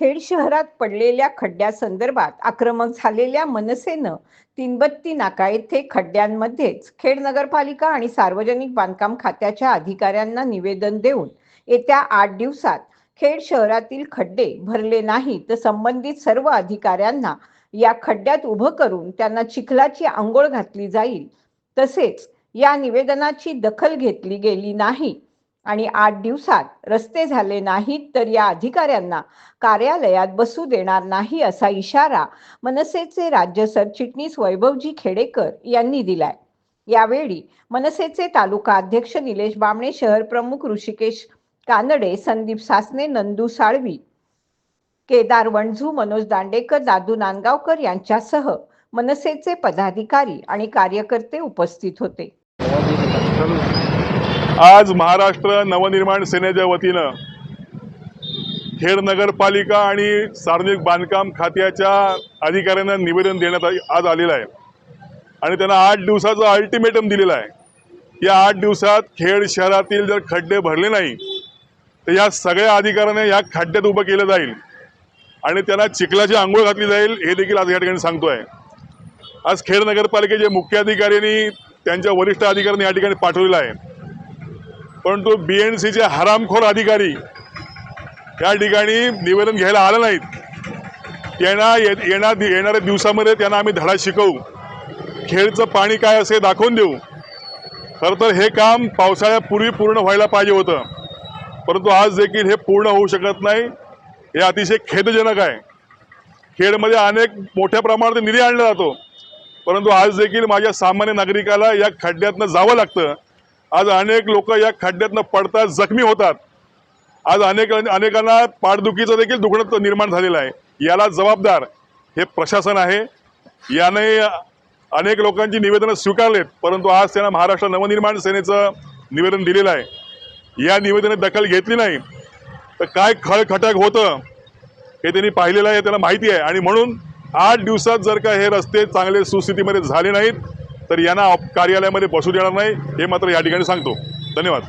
खेड शहरात पडलेल्या खड्ड्यासंदर्भात आक्रमक झालेल्या मनसेनं तीनबत्ती नाका येथे खड्ड्यांमध्येच खेड नगरपालिका आणि सार्वजनिक बांधकाम खात्याच्या अधिकाऱ्यांना निवेदन देऊन येत्या आठ दिवसात खेड शहरातील खड्डे भरले नाही तर संबंधित सर्व अधिकाऱ्यांना या खड्ड्यात उभं करून त्यांना चिखलाची आंघोळ घातली जाईल. तसेच या निवेदनाची दखल घेतली गेली नाही. आणि आठ दिवसात रस्ते झाले नाहीत तर या अधिकाऱ्यांना कार्यालयात बसू देणार नाही असा इशारा मनसेचे राज्य सरचिटणीस वैभवजी खेडेकर यांनी दिलाय. यावेळी मनसेचे तालुका अध्यक्ष निलेश बामणे शहर प्रमुख ऋषिकेश कानडे संदीप सासने नंदू साळवी केदार वणझू मनोज दांडेकर दादू नांदगावकर यांच्यासह मनसेचे पदाधिकारी आणि कार्यकर्ते उपस्थित होते. आज महाराष्ट्र नवनिर्माण सेनेच्या वतीनं खेड नगरपालिका आणि सार्वजनिक बांधकाम खात्याच्या अधिकाऱ्यांना निवेदन देण्यात आ- आज आलेलं आहे. आणि त्यांना आठ दिवसाचं अल्टिमेटम दिलेलं आहे. या आठ दिवसात खेड शहरातील जर खड्डे भरले नाही तर या सगळ्या अधिकाऱ्यांना या खड्ड्यात उभं केलं जाईल. आणि त्यांना चिखलाची आंघोळ घातली जाईल हे देखील आज या ठिकाणी सांगतो आहे आज खेड नगरपालिकेचे मुख्य अधिकाऱ्यांनी त्यांच्या वरिष्ठ अधिकाऱ्यांनी या ठिकाणी पाठवलेलं आहे. परंतु बी एन सीचे हरामखोर अधिकारी या ठिकाणी निवेदन घ्यायला आलं नाहीत. त्यांना ये येणार येणाऱ्या दिवसामध्ये त्यांना आम्ही धडा शिकवू. खेळचं पाणी काय असे दाखवून देऊ. खरं तर हे काम पावसाळ्यापूर्वी पूर्ण व्हायला पाहिजे होतं. परंतु आज देखील हे पूर्ण होऊ शकत नाही. हे अतिशय खेदजनक आहे. खेडमध्ये अनेक मोठ्या प्रमाणात निधी आणला जातो. परंतु आज देखील माझ्या सामान्य नागरिकाला या खड्ड्यातनं जावं लागतं. आज अनेक लोक या खड्ड्यातनं पडतात जखमी होतात. आज अनेक अनेकांना पाठदुखीचं देखील दुखणं निर्माण झालेलं आहे. याला जबाबदार हे प्रशासन आहे. याने अनेक लोकांची निवेदनं स्वीकारलेत परंतु आज त्यांना महाराष्ट्र नवनिर्माण सेनेचं निवेदन दिलेलं आहे. या निवेदनात दखल घेतली नाही. तर काय खळखटक होतं हे त्यांनी पाहिलेलं आहे त्यांना माहिती आहे. आणि म्हणून आठ दिवसात जर का हे रस्ते चांगले सुस्थितीमध्ये झाले नाहीत तर यांना कार्यालयामध्ये बसू देणार नाही हे मात्र या ठिकाणी सांगतो. धन्यवाद.